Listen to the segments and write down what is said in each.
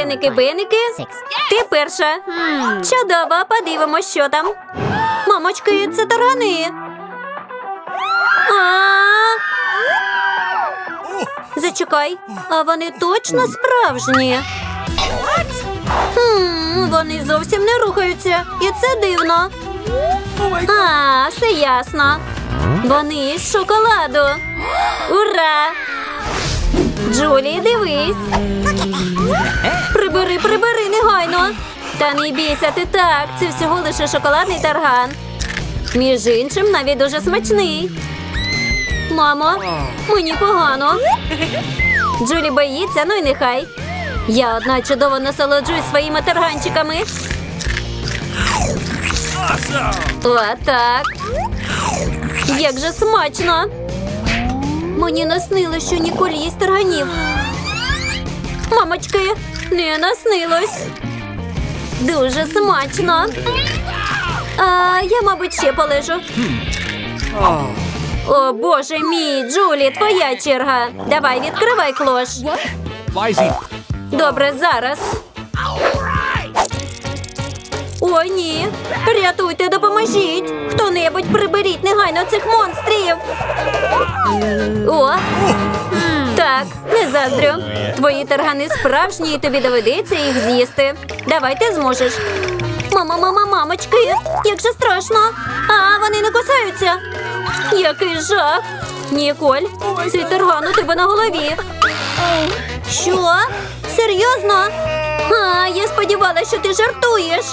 Еники, беники, ти перша. Чудово, подивимось, що там. Мамочки, це таргани. Зачекай, а вони точно справжні? Хм, вони зовсім не рухаються, і це дивно. А, все ясно. Вони з шоколаду. Ура! Джулі, дивись. Прибери, прибери негайно. Та не бійся ти так. Це всього лише шоколадний тарган. Між іншим, навіть дуже смачний. Мамо, мені погано. Джулі боїться, ну й нехай. Я одна чудово насолоджуюсь своїми тарганчиками. Отак. Як же смачно. Мені наснилось, що Ніколі їсть тарганів. Мамочки, не наснилось. Дуже смачно. А я, мабуть, ще полежу. О, боже мій, Джулі, твоя черга. Давай, відкривай клош. Добре, зараз. О, ні. Рятуйте, допоможіть. Хто-небудь приберіть негайно цих монстрів. О, так, не заздрю. Твої таргани справжні, і тобі доведеться їх з'їсти. Давай ти зможеш. Мама, мама, мамочки, як же страшно. А, вони не кусаються. Який жах. Ніколь, цей тарган у тебе на голові. Що? Серйозно? А, я сподівалася, що ти жартуєш.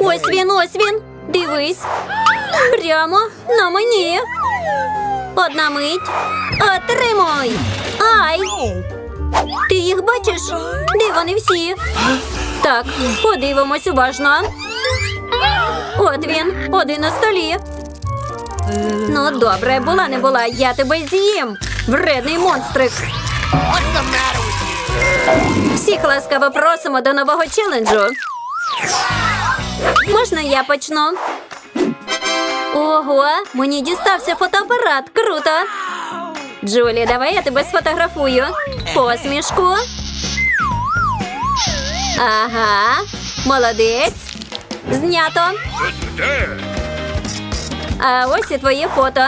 Ось він, ось він. Дивись. Прямо на мені. Одна мить. Отримуй. Ай! Ти їх бачиш? Де вони всі? Так, подивимось уважно. От він, один на столі. Ну, добре, була не була. Я тебе з'їм. Вредний монстрик. Всіх ласкаво просимо до нового челенджу. Можна я почну? Ого, мені дістався фотоапарат. Круто. Джулі, давай я тебе сфотографую. Посмішку. Ага, молодець. Знято. А ось і твоє фото.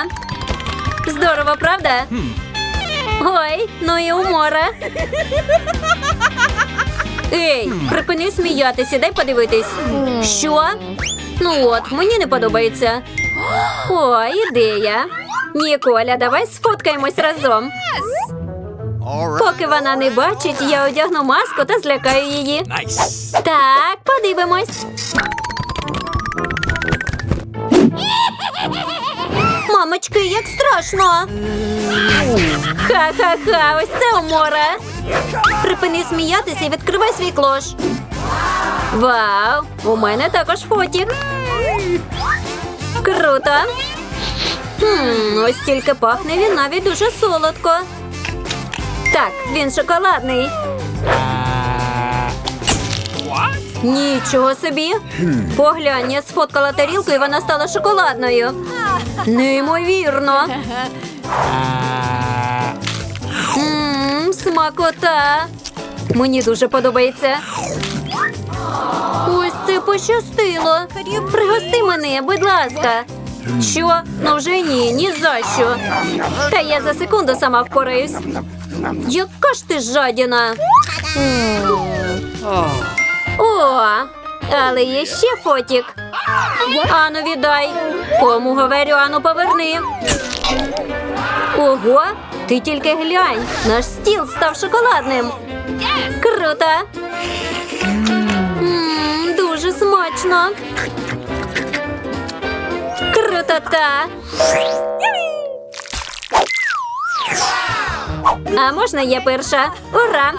Здорово, правда? Ой, ну і умора. Ей, припини сміятися, дай подивитись. Що? Ну от, мені не подобається. О, ідея. Ніколя, давай сфоткаємось разом. Поки вона не бачить, я одягну маску та злякаю її. Так, подивимось. Мамочки, як страшно. Ха-ха-ха, ось це умора. Припини сміятися і відкривай свій клош. Вау! У мене також фотік. Круто. Хм, ось тільки пахне він навіть дуже солодко. Так, він шоколадний. Нічого собі. Поглянь, я сфоткала тарілку і вона стала шоколадною. Неймовірно. Мм, смакота. Мені дуже подобається. Ось це пощастило. Пригости мене, будь ласка. Що? Ну вже ні, ні за що. Та я за секунду сама впораюсь. Яка ж ти жадіна? О, але є ще фотік. Ану, віддай. Кому говорю, ану, поверни. Ого, ти тільки глянь. Наш стіл став шоколадним. Круто. Смачно. Крутота. А можна я перша? Ура!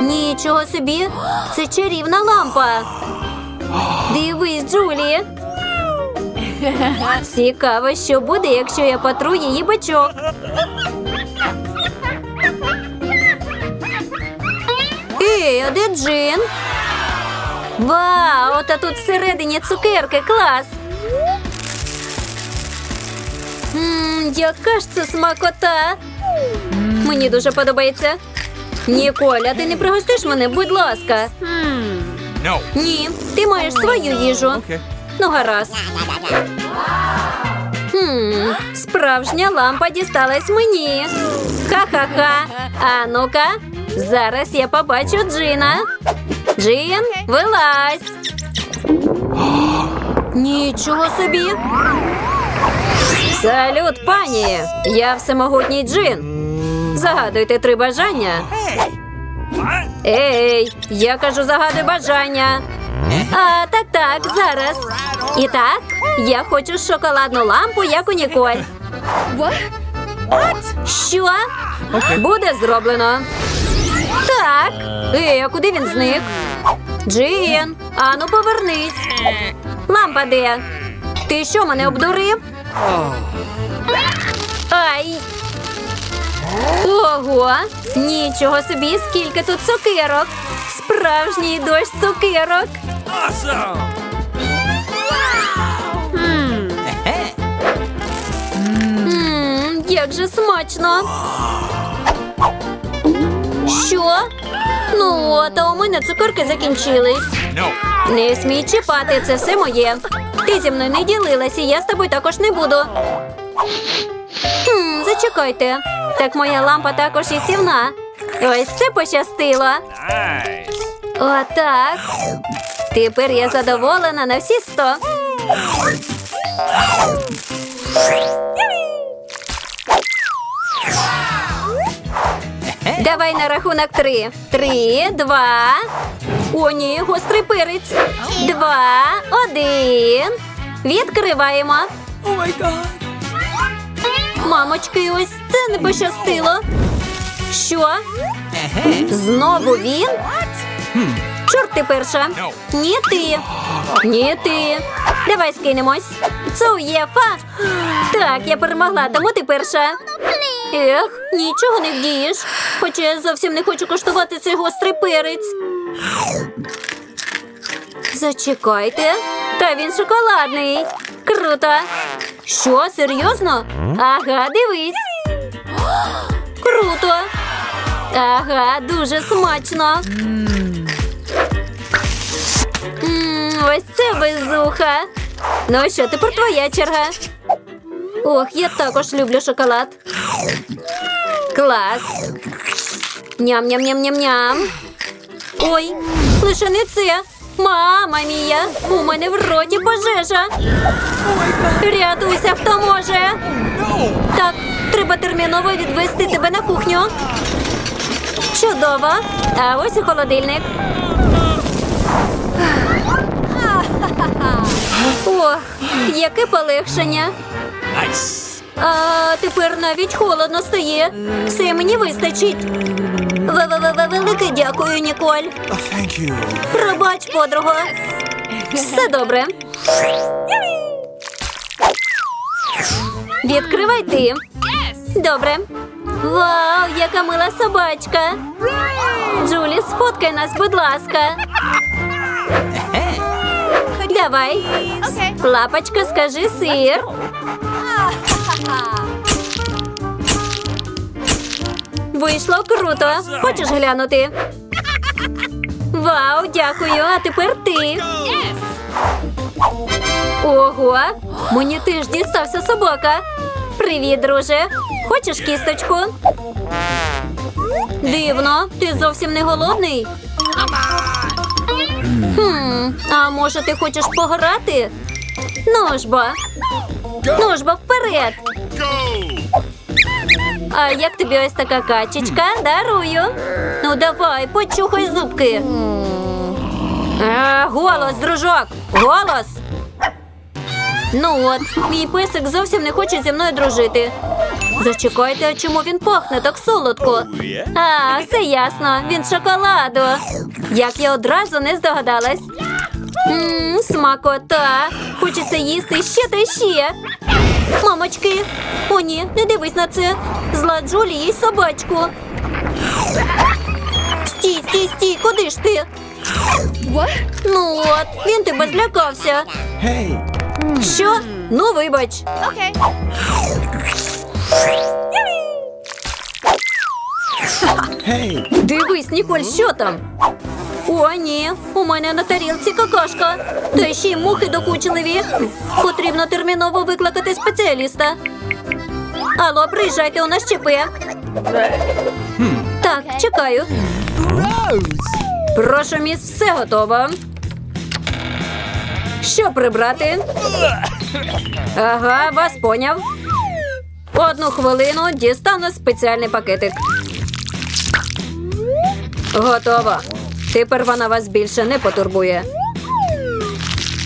Нічого собі, це чарівна лампа. Дивись, Джулі. Цікаво, що буде, якщо я потру її бачок. Ей, а де Джин? Вау, та тут всередині цукерки, клас. Ммм, яка ж це смакота. Мені дуже подобається. Ніколя, ти не пригостиш мене, будь ласка. No. Ні, ти маєш свою їжу. Okay. Ну, гаразд. Хм, справжня лампа дісталась мені. Ха-ха-ха. А ну-ка, зараз я побачу Джина. Джин, вилазь. Нічого собі. Салют, пані! Я всемогутній Джин. Загадуйте три бажання. Ей, я кажу, загадуй бажання. А, так, так, зараз. І так, я хочу шоколадну лампу, як у Ніколь. Що? Буде зроблено. Так. Ей, а куди він зник? Джин, ану повернись. Лампа де? Ти що мене обдурив? Ай. Ого! Нічого собі, скільки тут цукерок! Справжній дощ цукерок! Як же смачно! Що? Ну, от, а у мене цукерки закінчились. Не смій чіпати, це все моє. Ти зі мною не ділилася, я з тобою також не буду. Хм, зачекайте. Так моя лампа також і сівна. Ось це пощастило. Отак. Тепер я задоволена на всі сто. Давай на рахунок три. Три, два. О, ні, гострий перець. Два, один. Відкриваємо. Мамочки, ось це не пощастило. Що? Знову він? Чорт ти перша. Ні ти. Ні ти. Давай скинемось. Цуєфа. Так, я перемогла, тому ти перша. Ех, нічого не вдієш. Хоча я зовсім не хочу коштувати цей гострий перець. Зачекайте. Та він шоколадний. Круто. Що, серйозно? Ага, дивись. Круто. Ага, дуже смачно. Ось це безуха. Ну що, тепер твоя черга. Ох, я також люблю шоколад. Клас. Ням-ням-ням-ням-ням. Ой, лише не це. Мама мія, у мене в роті пожежа. Рятуйся, хто може. Так, треба терміново відвести тебе на кухню. Чудово. А ось і холодильник. Ох, яке полегшення. А тепер навіть холодно стає. Все мені вистачить. Велике дякую, Ніколь. Oh, thank you. Пробач, подруго. Все добре. Відкривай ти. Добре. Вау, яка мила собачка. Джулі, сфоткай нас, будь ласка. Давай. Лапочка, скажи сир. Вийшло круто. Хочеш глянути? Вау, дякую. А тепер ти. Ого, мені теж дістався собака. Привіт, друже. Хочеш кісточку? Дивно, ти зовсім не голодний. А може ти хочеш пограти? Ну ж бо. Ну ж бо вперед. А як тобі ось така качечка? Дарую. Ну давай, почухай зубки. А, голос, дружок, голос. Ну от, мій песик зовсім не хоче зі мною дружити. Зачекайте, а чому він пахне так солодко? А, все ясно, він шоколаду. Як я одразу не здогадалась. Ммм, смакота. Хочеться їсти ще та ще. Мамочки, о ні, не дивись на це. Зла Джулі їй собачку. Стій, стій, стій, куди ж ти? Ну от, він тебе злякався. Hey. Що? Ну, вибач. Hey. Дивись, Ніколь, що там? О, ні, у мене на тарілці какашка. Та ще й мухи докучливі. Потрібно терміново викликати спеціаліста. Алло, приїжджайте, у нас ЧП. Так, чекаю. Прошу, міс, все готово. Що прибрати? Ага, вас поняв. Одну хвилину дістану спеціальний пакетик. Готово. Тепер вона вас більше не потурбує.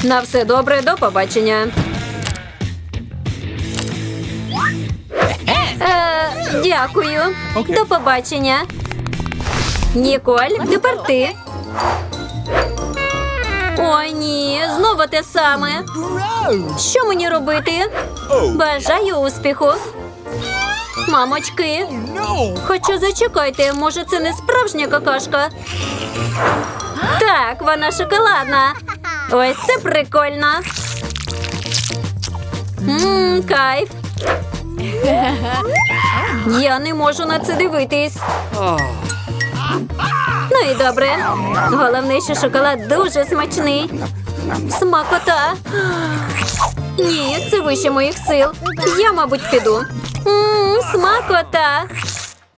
На все добре, до побачення. Е, дякую. До побачення. Ніколь, тепер ти. Ой, ні, знову те саме. Що мені робити? Бажаю успіху. Мамочки. Хоча зачекайте, може це не справжня какашка? Так, вона шоколадна. Ось це прикольно. Ммм, кайф. Я не можу на це дивитись. Ну і добре. Головне, що шоколад дуже смачний. Смакота. Ні, це вище моїх сил. Я, мабуть, піду. Ммм, смакота.